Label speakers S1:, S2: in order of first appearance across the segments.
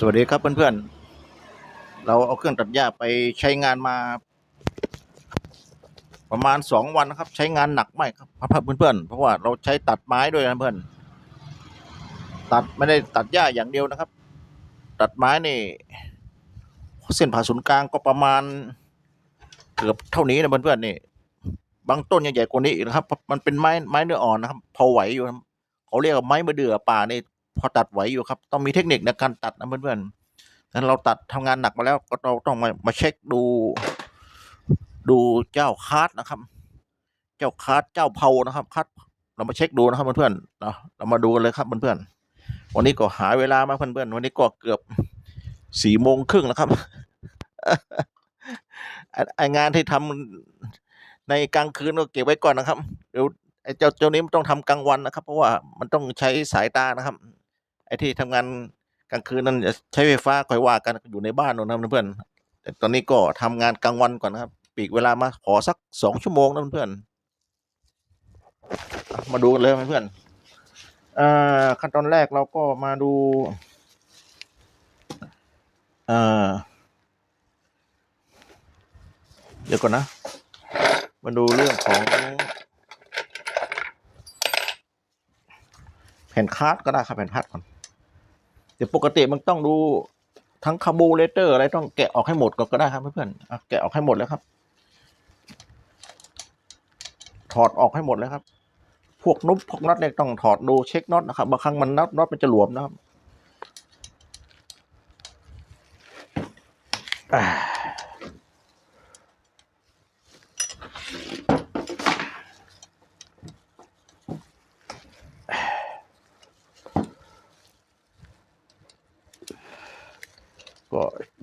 S1: สวัสดีครับเพื่อนๆ เราเอาเครื่องตัดหญ้าไปใช้งานมา ประมาณสองวันนะครับ ใช้งานหนักมากครับเพื่อนๆ เพราะว่าเราใช้ตัดไม้ด้วยนะเพื่อน ตัดไม่ได้ตัดหญ้าอย่างเดียวนะครับ ตัดไม้นี่เส้นผ่าศูนย์กลางก็ประมาณเกือบเท่านี้นะเพื่อนๆนี่ บางต้นใหญ่กว่านี้อีกนะครับ มันเป็นไม้ไม้เนื้ออ่อนนะครับ พอไหวอยู่เขาเรียกว่าไม้มะเดื่อป่านี่ พอตัดไหวอยู่ครับ ต้องมีเทคนิคในการตัดนะเพื่อนๆงั้นเราตัดทำงานหนักมาแล้วก็เราต้องมามาเช็คดู ดูเจ้าคาร์ดนะครับ เจ้าคาร์ดเจ้าเพานะครับคาร์ดเรามาเช็คดูนะครับเพื่อนๆเราเรามาดูกันเลยครับเพื่อนๆวันนี้ก็หาเวลามาเพื่อนๆวันนี้ก็เกือบสี่โมงครึ่งแล้วครับไองานที่ทำในกลางคืนก็เก็บไว้ก่อนนะครับ เดี๋ยวไอ้เจ้าเจ้านี้มันต้องทำกลางวันนะครับ เพราะว่ามันต้องใช้สายตานะครับ ไอ้ที่ทำงานกลางคืนนั้นจะใช้ไฟฟ้าคอยว่ากันอยู่ในบ้านนะครับเพื่อนแต่ตอนนี้ก็ทำงานกลางวันก่อนนะครับ ปีกเวลามาขอสักสองชั่วโมงนะเพื่อนมาดูกันเลยเพื่อนอ่าขั้นตอนแรกเราก็มาดูอ่าเดี๋ยวก่อนนะ มาดูเรื่องของ แผ่นคาร์ดก็ได้ครับแผ่นคาร์ดก่อน เดี๋ยวปกติมันต้องดูทั้งคาร์บูเรเตอร์อะไรต้องแกะออกให้หมดก็ได้ครับเพื่อนๆแกะออกให้หมดแล้วครับ ถอดออกให้หมดแล้วครับ พวกนุบพวกน็อตเนี่ยต้องถอดดูเช็คน็อตนะครับบางครั้งมันน็อตน็อตมันจะหลวมนะครับ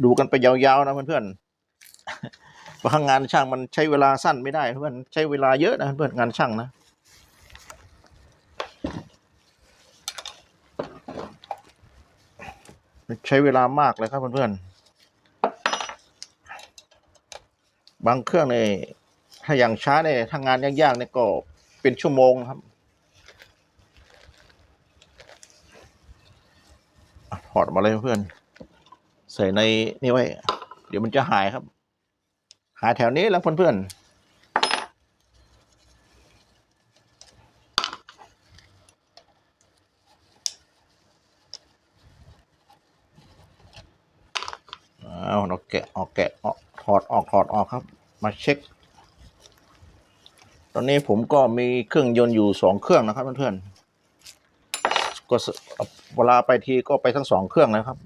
S1: ดูกันไปยาวๆนะเพื่อนๆบางครั้งานช่างมันใช้เวลาสั้นไม่ได้เพื่อนใช้เวลาเยอะนะเพื่อนงานช่างนะใช้เวลามากเลยครับเพื่อนๆ บางเครื่องเนี่ยถ้าอย่างช้าเนี่ยทางงานยากๆเนี่ยก็เป็นชั่วโมงครับ ถอดมาเลยเพื่อน ใส่ในนี่ไว้ เดี๋ยวมันจะหายครับ หายแถวนี้แล้วเพื่อนๆเอาเราแกะออกแกะออกถอดออกถอดออกครับ มาเช็ค ตอนนี้ผมก็มีเครื่องยนต์อยู่สองเครื่องนะครับเพื่อนๆก็เวลาไปทีก็ไปทั้งสองเครื่องนะครับ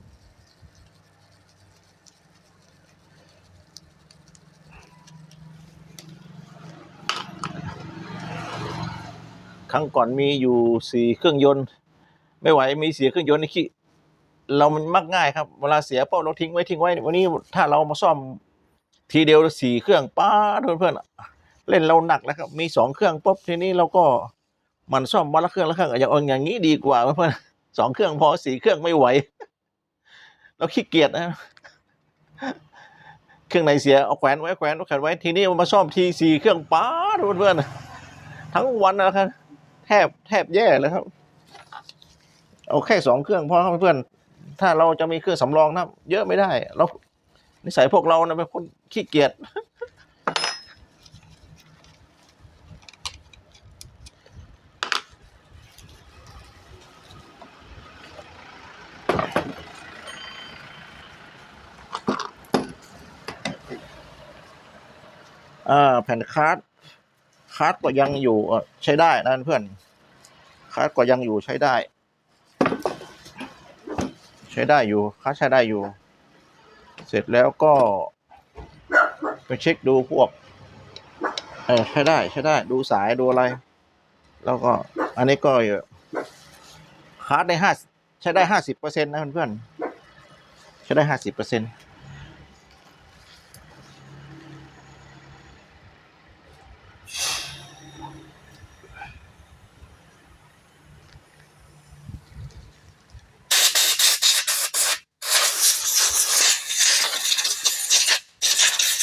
S1: ครั้งก่อนมีอยู่สี่เครื่องยนต์ ไม่ไหวมีเสียเครื่องยนต์นี่ขี้เรามันมักง่ายครับเวลาเสียปุ๊บเราทิ้งไว้ทิ้งไว้วันนี้ถ้าเรามาซ่อมทีเดียวสี่เครื่องป้าเพื่อนๆเล่นเราหนักแล้วครับ มีสองเครื่องปุ๊บทีนี้เราก็มันซ่อมวันละเครื่องละเครื่องอย่างเอาอย่างนี้ดีกว่าเพื่อนสองเครื่องพอสี่เครื่องไม่ไหว เราขี้เกียจนะเครื่องไหนเสียเอาแขวนไว้แขวนไว้แขวนไว้ทีนี้มาซ่อมทีสี่เครื่องป้าดเพื่อนๆทั้งวันนะครับ แทบแทบแย่เลยครับ เอาแค่สองเครื่องพอครับเพื่อนถ้าเราจะมีเครื่องสำรองนะเยอะไม่ได้เรานิสัยพวกเรานะเป็นคนขี้เกียจอ่าแผ่นคาร์ด คาร์ดก็ยังอยู่ใช้ได้นะเพื่อนคาร์ดก็ยังอยู่ใช้ได้ ใช้ได้อยู่คาร์ดใช้ได้อยู่ เสร็จแล้วก็ ไปเช็คดูพวกเออใช้ได้ใช้ได้ดูสายดูอะไร แล้วก็อันนี้ก็คาร์ดได้ห้าใช้ได้ห้าสิบเปอร์เซ็นต์นะเพื่อนๆใช้ได้ห้าสิบเปอร์เซ็นต์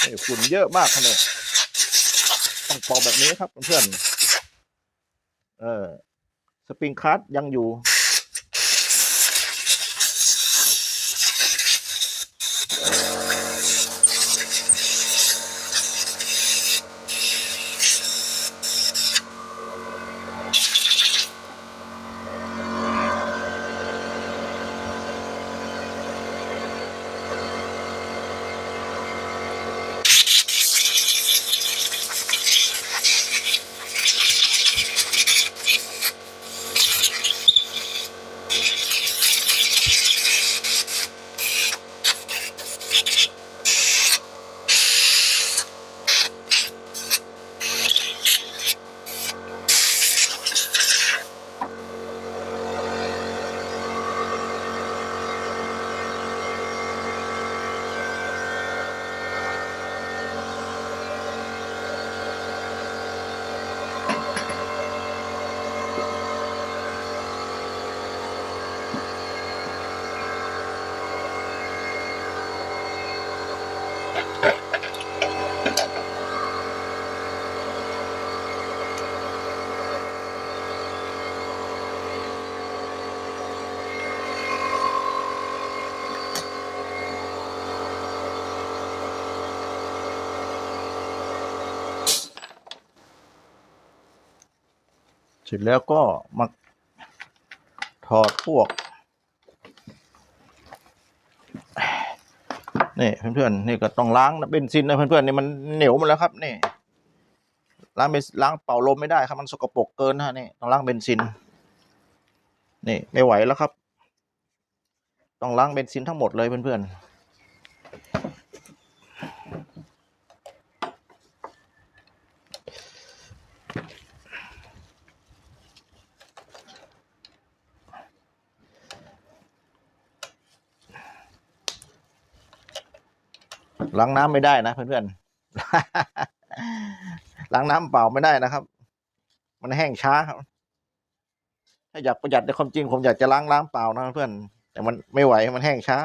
S1: นี่ ฝุ่นเยอะมากคะแนนต้องปอกแบบนี้ครับเพื่อน เออ สปริงคัสยังอยู่ เสร็จแล้วก็มาถอดพวก นี่เพื่อนๆนี่ก็ต้องล้างนะเบนซินนะเพื่อนๆนี่มันเหนียวหมาแล้วครับนี่ล้างเบนล้างเป่าลมไม่ได้ครับมันสกปรกเกินนะนี่ต้องล้างเบนซินนี่ไม่ไหวแล้วครับ ต้องล้างเบนซินทั้งหมดเลยเพื่อนๆ ล้างน้ำไม่ได้นะเพื่อนๆล้างน้ำเปล่าไม่ได้นะครับ มันแห้งช้าครับ ถ้าอยากประหยัดในความจริงผมอยากจะล้างล้างเปล่านะเพื่อนแต่มันไม่ไหวมันแห้งช้า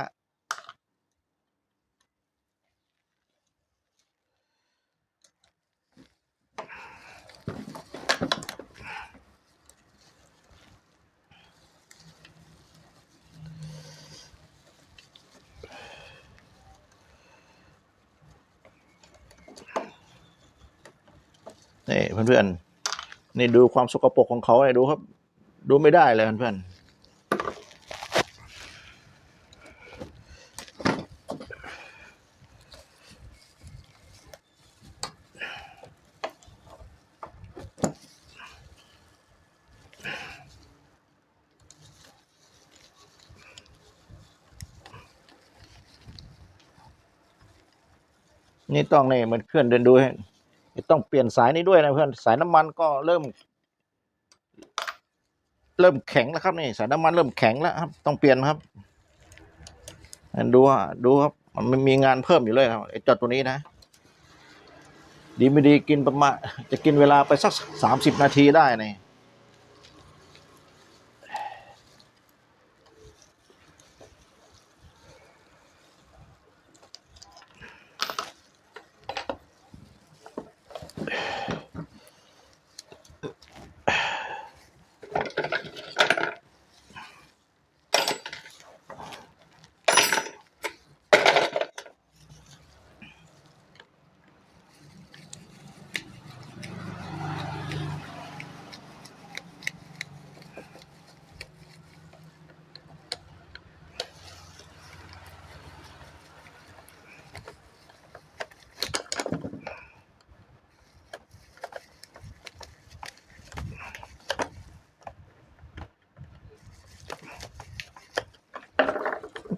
S1: นี่เพื่อนๆนี่ดูความสกปรกของเขาเลยดูครับ ดูไม่ได้เลยเพื่อนๆนี่ต้องนี่เหมือนเพื่อนเดินดูให้ ต้องเปลี่ยนสายนี้ด้วยนะเพื่อนสายน้ำมันก็เริ่ม เริ่มแข็งแล้วครับนี่สายน้ำมันเริ่มแข็งแล้วครับ ต้องเปลี่ยนครับดูว่าดูครับ มันมีงานเพิ่มอยู่เลยครับไอ้จอดตัวนี้นะ ดีไม่ดีกินประมาณจะกินเวลาไปสักสามสิบนาทีได้นี่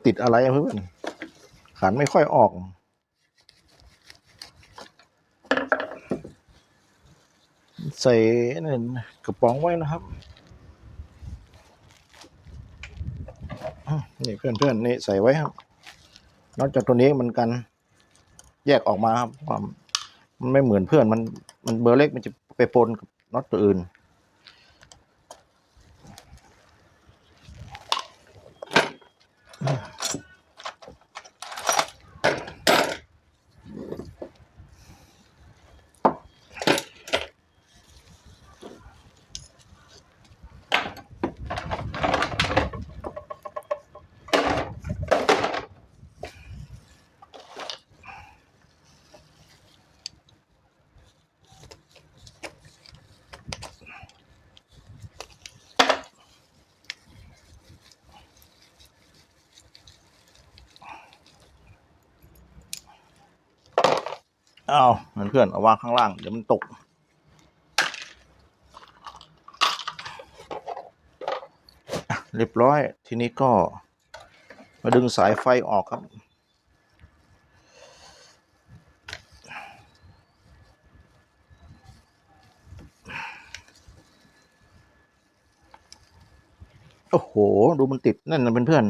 S1: ติดอะไรเพื่อนขันไม่ค่อยออกใส่นี่กระป๋องไว้นะครับอะนี่เพื่อนๆนี่ใส่ไว้ครับ นอกจากตัวนี้มันกันแยกออกมาครับความมันไม่เหมือนเพื่อนมันมันเบอร์เล็กมันจะไปปนกับน็อตตัวอื่น เอาเพื่อนเอาวางข้างล่าง เดี๋ยวมันตก เรียบร้อย ทีนี้ก็ มาดึงสายไฟออกครับโอ้โห ดูมันติดแน่นนะเพื่อน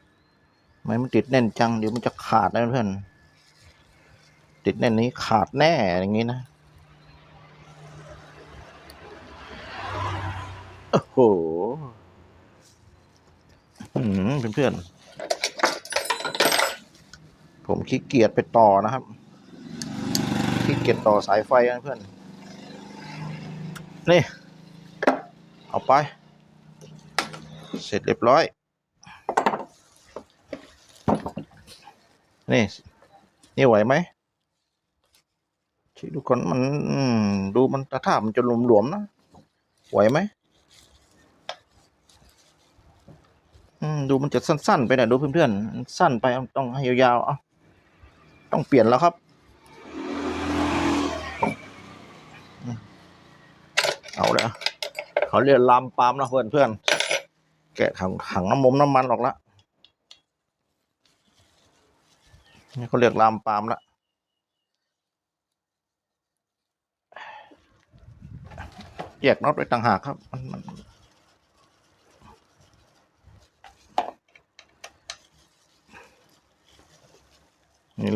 S1: ๆทำไมมันติดแน่นจัง เดี๋ยวมันจะขาดนะเพื่อนๆ ติดแน่นนี้ขาดแน่อย่างนี้นะ โอ้โหเพื่อนๆ ผมขี้เกียจไปต่อนะครับ ขี้เกียจต่อสายไฟนะเพื่อน นี่ เอาไป เสร็จเรียบร้อย นี่ นี่ไหวไหม ชี้ดูก่อนมันดูมันตะท่ามันจะหลวมๆนะไหวไหมดูมันจะสั้น ๆ ไปหนดูเพื่อนๆสั้นไปต้องให้ยาวๆเอาต้องเปลี่ยนแล้วครับเอาเลยเขาเรียกลามปามนะเพื่อนเพื่อนๆแกะถังถังน้ำมมน้ำมันออกละนี่เขาเรียกลามปามละ แยกน็อตไว้ต่างหากครับ มันมัน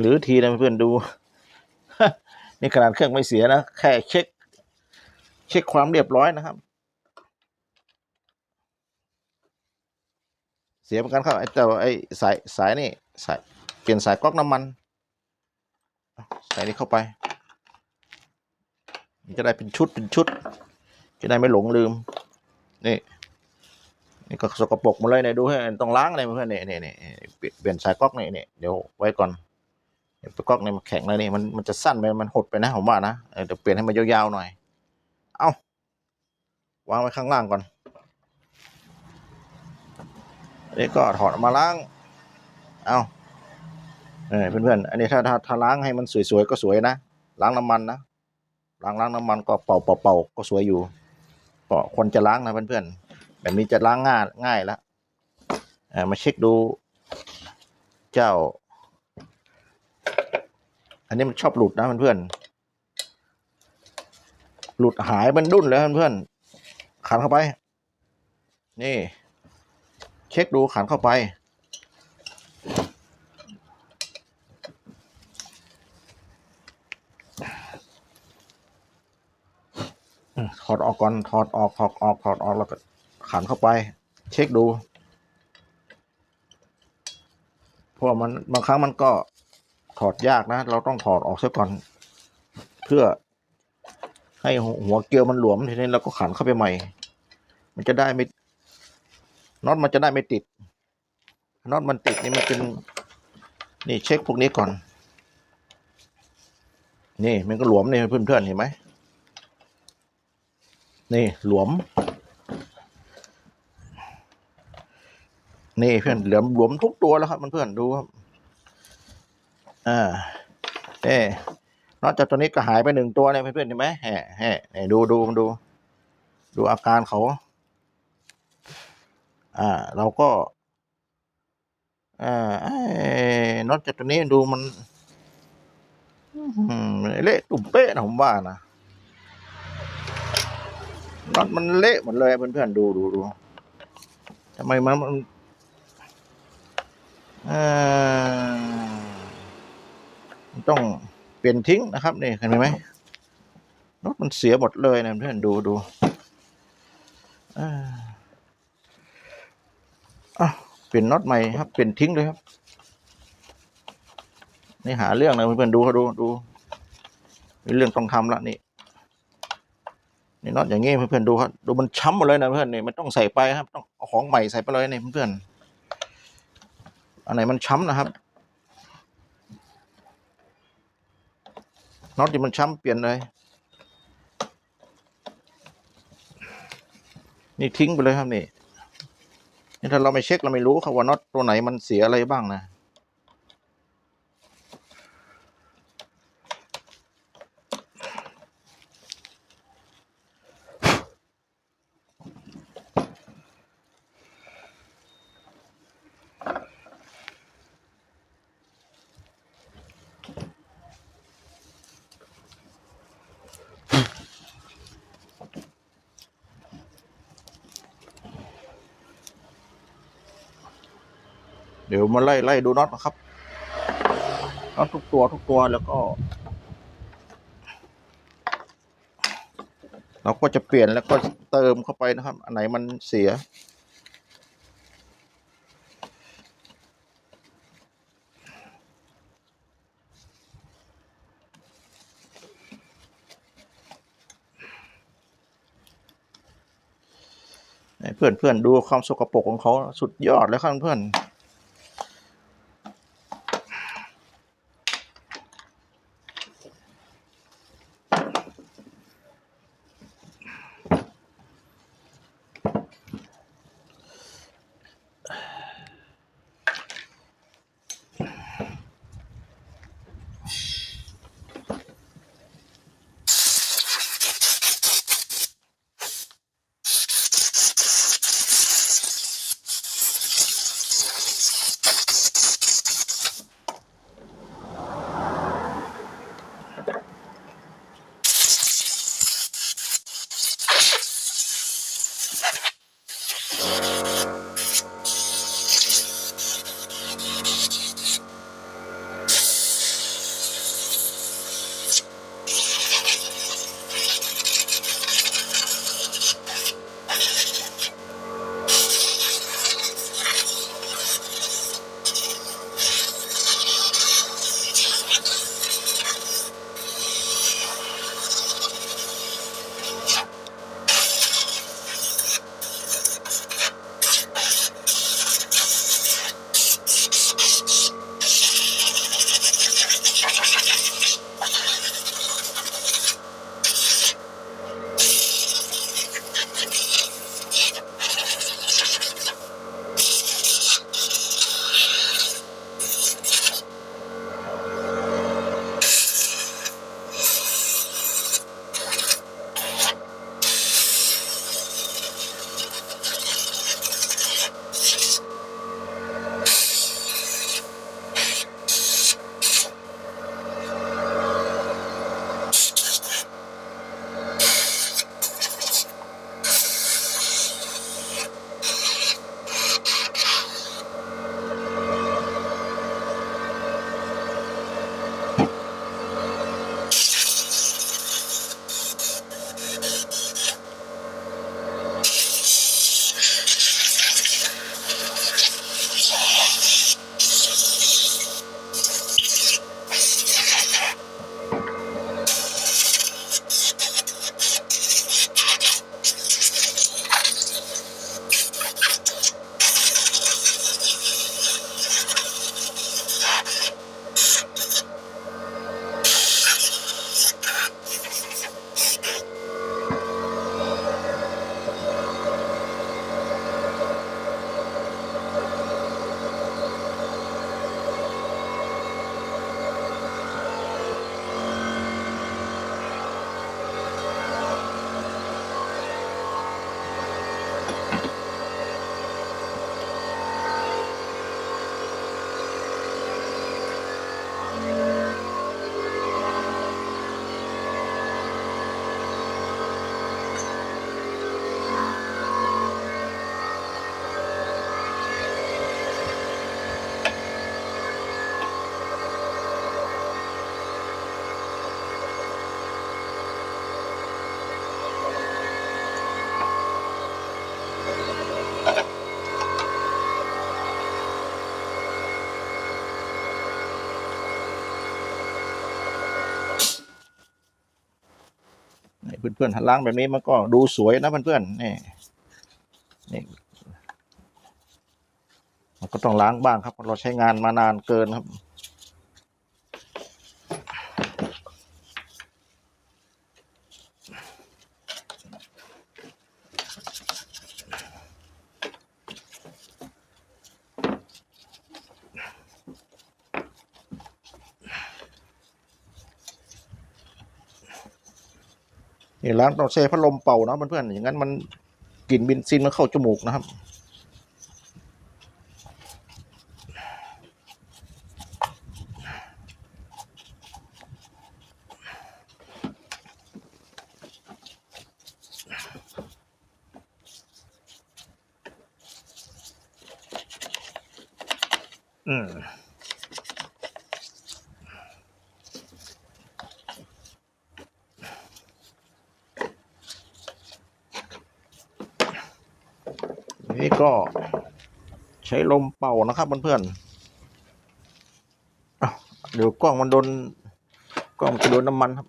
S1: หรือทีนะเพื่อนดู นี่ขนาดเครื่องไม่เสียนะ แค่เช็ค เช็คความเรียบร้อยนะครับ เสียเหมือนกันครับไอ้เจ้าไอ้สายสายนี่สายเปลี่ยนสายก๊อกน้ำมัน ใส่นี่เข้าไป จะได้เป็นชุดเป็นชุด จะได้ไม่หลงลืม นี่ นี่ก็สกปรกหมดเลยเนี่ยดูให้ต้องล้างอะไรเพื่อนเนี่ยเนี่ยเนี่ยเปลี่ยนสายก๊อกนี่เนี่ยเดี๋ยวไว้ก่อนเดี๋ยวก๊อกเนี่ยมันแข็งเลยนี่มันมันจะสั้นไปมันหดไปนะผมว่านะเดี๋ยวเปลี่ยนให้มันยาวๆหน่อย เอาวางไว้ข้างล่างก่อนนี่ก็ถอดมาล้าง เอาเเพื่อนๆ อันนี้ถ้าถ้าถ้าล้างให้มันสวยๆ ก็สวยนะ ล้างน้ำมันนะ ล้างล้างน้ำมันก็เป่าเป่าเป่าก็สวยอยู่ ก็คนจะล้างนะเพื่อนๆแบบนี้จะล้างง่ายง่ายแล้วมาเช็คดูเจ้า อันนี้มันชอบหลุดนะเพื่อนๆหลุดหายมันดุ้นแล้วเพื่อนๆขันเข้าไป นี่ เช็คดูขันเข้าไป ถอดออกก่อนถอดออกถอดออกถอดออกแล้วก็ขันเข้าไป เช็คดูเพราะว่ามันบางครั้งมันก็ถอดยากนะ เราต้องถอดออกซะก่อน เพื่อให้หัวเกลียวมันหลวมทีนี้เราก็ขันเข้าไปใหม่ มันจะได้ไม่น็อตมันจะได้ไม่ติดน็อตมันติดนี่มันเป็นนี่เช็คพวกนี้ก่อน นี่มันก็หลวมนี่เพื่อนๆเห็นไหม นี่หลวม นี่เพื่อนเหลือมหลวมทุกตัวแล้วครับมันเพื่อนดูครับ อ่าเอ๊นอกจากตัวนี้ก็หายไปหนึ่งตัวเนี่ยเพื่อนๆเห็นไหมแห่แห่นี่ดูดูมันดู ดูอาการเขา อ่า เราก็อ่าเอ้ยนอกจากตัวนี้ดูมันอื้อหือเละตุ่มเป๊ะนะผมว่านะ น็อตมันเละหมดเลยเพื่อนๆดูดูดูทำไมมันมันต้องเปลี่ยนทิ้งนะครับนี่เห็นไหมน็อตมันเสียหมดเลยนะเพื่อนดูดูเปลี่ยนน็อตใหม่ครับเปลี่ยนทิ้งเลยครับนี่หาเรื่องนะเพื่อนๆดูเขาดูดูมีเรื่องต้องทำละนี่ นี่น็อตอย่างงี้เพื่อนๆดูครับดูมันช้ำหมดเลยนะเพื่อนนี่มันต้องใส่ไปครับ ต้องเอาของใหม่ใส่ไปเลยนี่เพื่อนๆอันไหนมันช้ำนะครับน็อตที่มันช้ำเปลี่ยนเลย นี่ทิ้งไปเลยครับนี่นี่ถ้าเราไม่เช็คเราไม่รู้ครับว่าน็อตตัวไหนมันเสียอะไรบ้างนะ มาไล่ไล่ดูน็อตนะครับน็อตทุกตัวทุกตัวแล้วก็ เราก็จะเปลี่ยนแล้วก็เติมเข้าไปนะครับ อันไหนมันเสียเพื่อนเพื่อนดูความสกปรกของเขาสุดยอดแล้วครับเพื่อน เพื่อนๆล้างแบบนี้มันก็ดูสวยนะเพื่อนๆนี่นี่มันก็ต้องล้างบ้างครับเพราะเราใช้งานมานานเกินครับ นี่ล้างต้องใช้พัดลมเป่านะเพื่อนๆอย่างนั้นมันกลิ่นเบินซินมันเข้าจมูกนะครับ อืม นี่ก็ใช้ ลมเป่านะครับเพื่อนๆเดี๋ยวกล้องมันโดนกล้องมันจะโดนน้ำมันครับ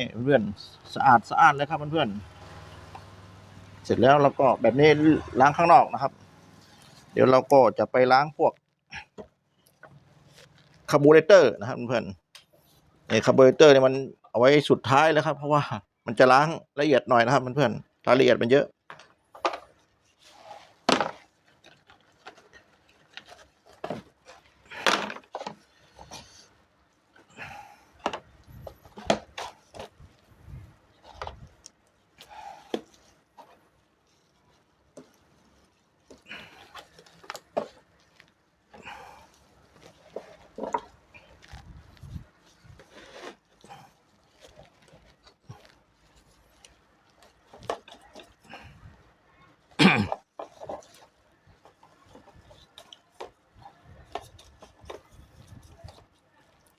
S1: นี่เพื่อนสะอาดสะอาดเลยครับเพื่อนเสร็จแล้วเราก็แบบนี้ล้างข้างนอกนะครับ เดี๋ยวเราก็จะไปล้างพวกคาร์บูเรเตอร์นะครับเพื่อนไอ้คาร์บูเรเตอร์เนี่ยมันเอาไว้สุดท้ายแล้วครับ เพราะว่ามันจะล้างละเอียดหน่อยนะครับเพื่อนรายละเอียดมันเยอะ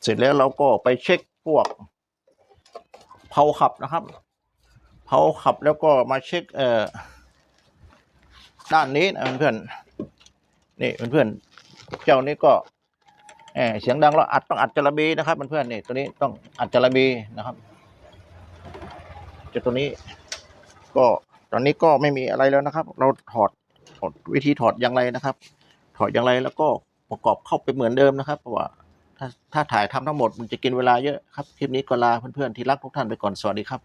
S1: เสร็จแล้วเราก็ไปเช็คพวกเผาขับนะครับเผาขับแล้วก็มาเช็คเอ่อด้านนี้นะเพื่อนๆนี่เพื่อนๆเจ้านี้ก็เออเสียงดังแล้วอัดต้องอัดจระบีนะครับเพื่อนๆนี่ตัวนี้ต้องอัดจระบีนะครับเจ้าตัวนี้ ก็ตอนนี้ก็ไม่มีอะไรแล้วนะครับ เราถอดถอดวิธีถอดอย่างไรนะครับ ถอดอย่างไรแล้วก็ประกอบเข้าไปเหมือนเดิมนะครับเพราะว่า ถ้าถ่ายทำทั้งหมดมันจะกินเวลาเยอะครับ คลิปนี้ก็ลาเพื่อนๆที่รักทุกท่านไปก่อน สวัสดีครับ